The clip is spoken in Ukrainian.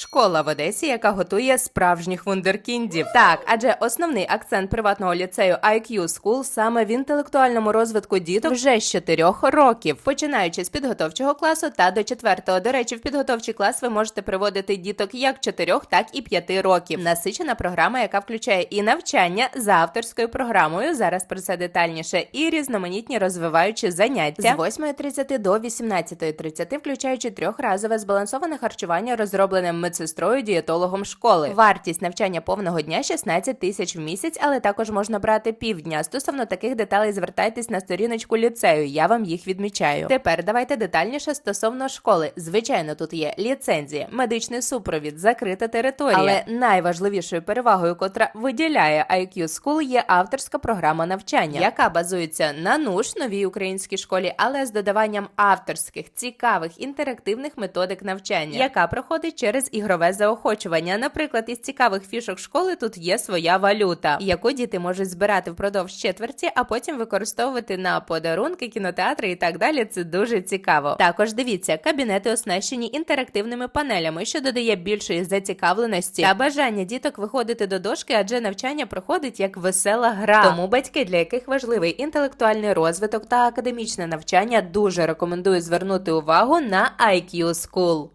Школа в Одесі, яка готує справжніх вундеркіндів. Так, адже основний акцент приватного ліцею IQ School саме в інтелектуальному розвитку діток вже з 4 років, починаючи з підготовчого класу та до 4. До речі, в підготовчий клас ви можете приводити діток як 4, так і 5 років. Насичена програма, яка включає і навчання за авторською програмою. Зараз про це детальніше, і різноманітні розвиваючі заняття з 8.30 до 18.30, включаючи трьохразове збалансоване харчування, розроблене медсестрою дієтологом школи. Вартість навчання повного дня 16 тисяч в місяць, але також можна брати півдня. Стосовно таких деталей звертайтесь на сторіночку ліцею. Я вам їх відмічаю. Тепер давайте детальніше стосовно школи. Звичайно, тут є ліцензія, медичний супровід, закрита територія. Але найважливішою перевагою, котра виділяє IQ School, є авторська програма навчання, яка базується на НУШ, новій українській школі, але з додаванням авторських, цікавих, інтерактивних методик навчання, яка проходить через ігрове заохочування. Наприклад, із цікавих фішок школи тут є своя валюта, яку діти можуть збирати впродовж четверті, а потім використовувати на подарунки, кінотеатри і так далі. Це дуже цікаво. Також дивіться, кабінети оснащені інтерактивними панелями, що додає більшої зацікавленості та бажання діток виходити до дошки, адже навчання проходить як весела гра. Тому батьки, для яких важливий інтелектуальний розвиток та академічне навчання, дуже рекомендую звернути увагу на IQ School.